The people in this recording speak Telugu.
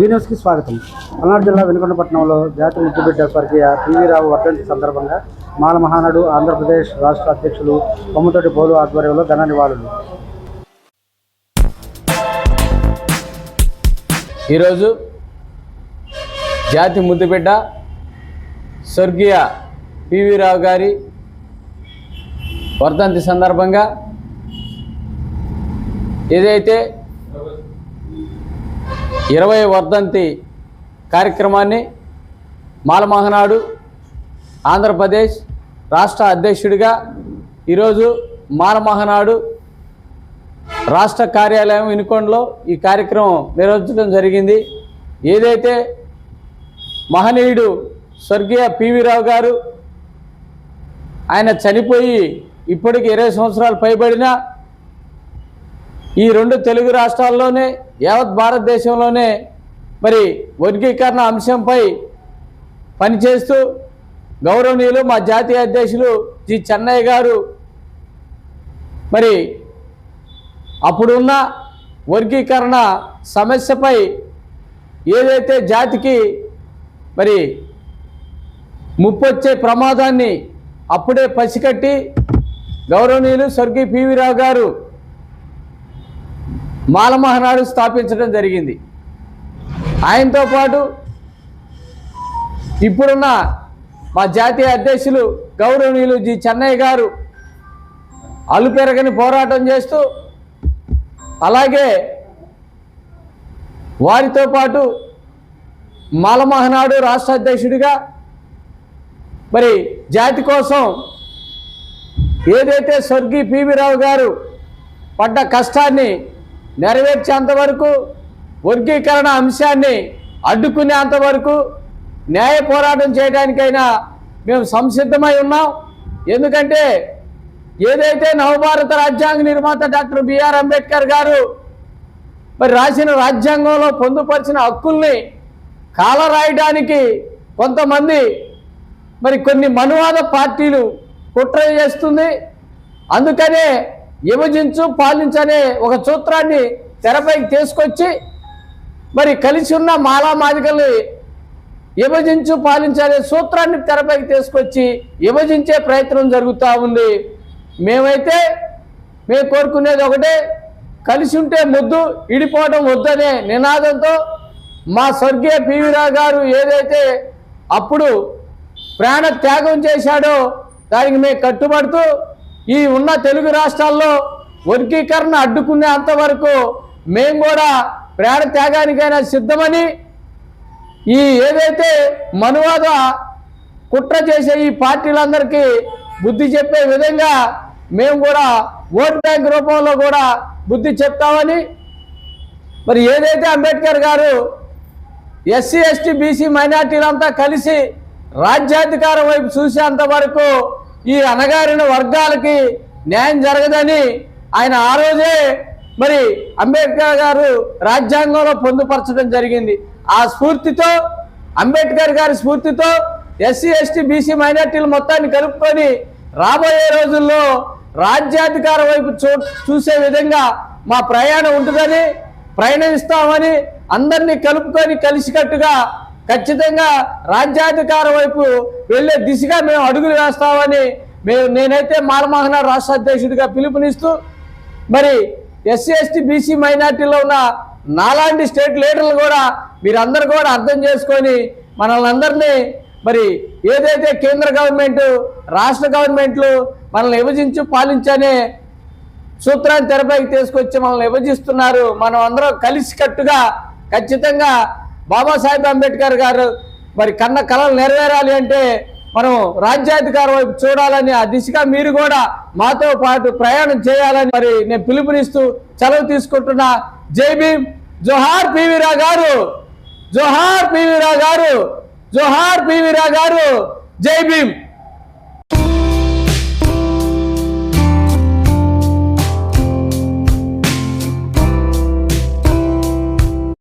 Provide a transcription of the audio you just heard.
బీ స్వాగతం. పల్నాడు జిల్లా వెనుకొండపట్నంలో జాతి ముద్దుబిడ్డ స్వర్గీయ పివి రావు వర్ధంతి సందర్భంగా మాల మహానాడు ఆంధ్రప్రదేశ్ రాష్ట్ర అధ్యక్షులు కొమ్మతోటి బోలు ఆధ్వర్యంలో ఘన నివాళులు. ఈరోజు జాతి ముద్దుబిడ్డ స్వర్గీయ పివి రావు గారి వర్ధంతి సందర్భంగా ఏదైతే ఇరవై వర్ధంతి కార్యక్రమాన్ని మాలమహనాడు ఆంధ్రప్రదేశ్ రాష్ట్ర అధ్యక్షుడిగా ఈరోజు మాలమహనాడు రాష్ట్ర కార్యాలయం వినుకొండలో ఈ కార్యక్రమం నిర్వహించడం జరిగింది. ఏదైతే మహనీయుడు స్వర్గీయ పివి రావు గారు ఆయన చనిపోయి ఇప్పటికి ఇరవై సంవత్సరాలు పైబడినా ఈ రెండు తెలుగు రాష్ట్రాల్లోనే యావత్ భారతదేశంలోనే మరి వర్గీకరణ అంశంపై పనిచేస్తూ గౌరవనీయులు మా జాతీయ అధ్యక్షులు జి చెన్నయ్య గారు మరి అప్పుడున్న వర్గీకరణ సమస్యపై ఏదైతే జాతికి మరి ముప్పొచ్చే ప్రమాదాన్ని అప్పుడే పసికట్టి గౌరవనీయులు స్వర్గీయ పివి రావు గారు మాలమహనాడు స్థాపించడం జరిగింది. ఆయనతో పాటు ఇప్పుడున్న మా జాతీయ అధ్యక్షులు గౌరవనీయులు జి చెన్నయ్య గారు అలుపెరగని పోరాటం చేస్తూ అలాగే వారితో పాటు మాలమహనాడు రాష్ట్ర అధ్యక్షుడిగా మరి జాతి కోసం ఏదైతే స్వర్గీయ పివి రావు గారు పడ్డ కష్టాన్ని నెరవేర్చేంత వరకు వర్గీకరణ అంశాన్ని అడ్డుకునేంత వరకు న్యాయ పోరాటం చేయడానికైనా మేము సంసిద్ధమై ఉన్నాం. ఎందుకంటే ఏదైతే నవభారత రాజ్యాంగ నిర్మాత డాక్టర్ బిఆర్ అంబేద్కర్ గారు మరి రాసిన రాజ్యాంగంలో పొందుపరిచిన హక్కుల్ని కాలరాయడానికి కొంతమంది మరి కొన్ని మనువాద పార్టీలు కుట్ర చేస్తుంది. అందుకనే విభజించు పాలించనే ఒక సూత్రాన్ని తెరపైకి తీసుకొచ్చి మరి కలిసి ఉన్న మాలా మాదికల్ని విభజించు పాలించనే సూత్రాన్ని తెరపైకి తీసుకొచ్చి విభజించే ప్రయత్నం జరుగుతూ ఉంది. మేమైతే మేము కోరుకునేది ఒకటే కలిసి ఉంటే ముద్దు ఇడిపోవడం వద్దనే నినాదంతో మా స్వర్గీయ పివి గారు ఏదైతే అప్పుడు ప్రాణ త్యాగం చేశాడో దానికి మేము కట్టుబడుతూ ఈ ఉన్న తెలుగు రాష్ట్రాల్లో వర్గీకరణ అడ్డుకునే అంతవరకు మేము కూడా ప్రాణ త్యాగానికైనా సిద్ధమని ఈ ఏదైతే మనువాద కుట్ర చేసే ఈ పార్టీలందరికీ బుద్ధి చెప్పే విధంగా మేము కూడా ఓట్ బ్యాంక్ రూపంలో కూడా బుద్ధి చెప్తామని మరి ఏదైతే అంబేద్కర్ గారు ఎస్సీ ఎస్టీ బీసీ మైనార్టీలంతా కలిసి రాజ్యాధికారం వైపు చూసేంత వరకు ఈ అణగారిన వర్గాలకి న్యాయం జరగదని ఆయన ఆ రోజే మరి అంబేద్కర్ గారు రాజ్యాంగంలో పొందుపరచడం జరిగింది. ఆ స్ఫూర్తితో అంబేద్కర్ గారి స్ఫూర్తితో ఎస్సీ ఎస్టీ బీసీ మైనార్టీలు మొత్తాన్ని కలుపుకొని రాబోయే రోజుల్లో రాజ్యాధికారం వైపు చూ చూసే విధంగా మా ప్రయాణం ఉంటుందని ప్రయాణిస్తామని అందరినీ కలుపుకొని కలిసికట్టుగా ఖచ్చితంగా రాజ్యాధికారం వైపు వెళ్ళే దిశగా మేము అడుగులు వేస్తామని మేము నేనైతే మాలమహన రాష్ట్ర అధ్యక్షుడిగా పిలుపునిస్తూ మరి ఎస్సీ ఎస్టీ బీసీ మైనార్టీలో ఉన్న నాలాంటి స్టేట్ లీడర్లు కూడా మీరందరూ కూడా అర్థం చేసుకొని మనల్ని అందరినీ మరి ఏదైతే కేంద్ర గవర్నమెంట్ రాష్ట్ర గవర్నమెంట్లు మనల్ని విభజించి పాలించనే సూత్రాన్ని తెరపైకి తీసుకొచ్చి మనల్ని విభజిస్తున్నారు. మనం అందరం కలిసికట్టుగా ఖచ్చితంగా బాబాసాహెబ్ అంబేద్కర్ గారు మరి కన్న కళలు నెరవేరాలి అంటే మనం రాజ్యాధికారం వైపు చూడాలని ఆ దిశగా మీరు కూడా మాతో పాటు ప్రయాణం చేయాలని మరి నేను పిలుపునిస్తూ సెలవు తీసుకుంటున్నా. జై భీమ్. జోహార్ పివిరా గారు. జోహార్ పివిరా గారు. జోహార్ పివిరా గారు. జై భీమ్.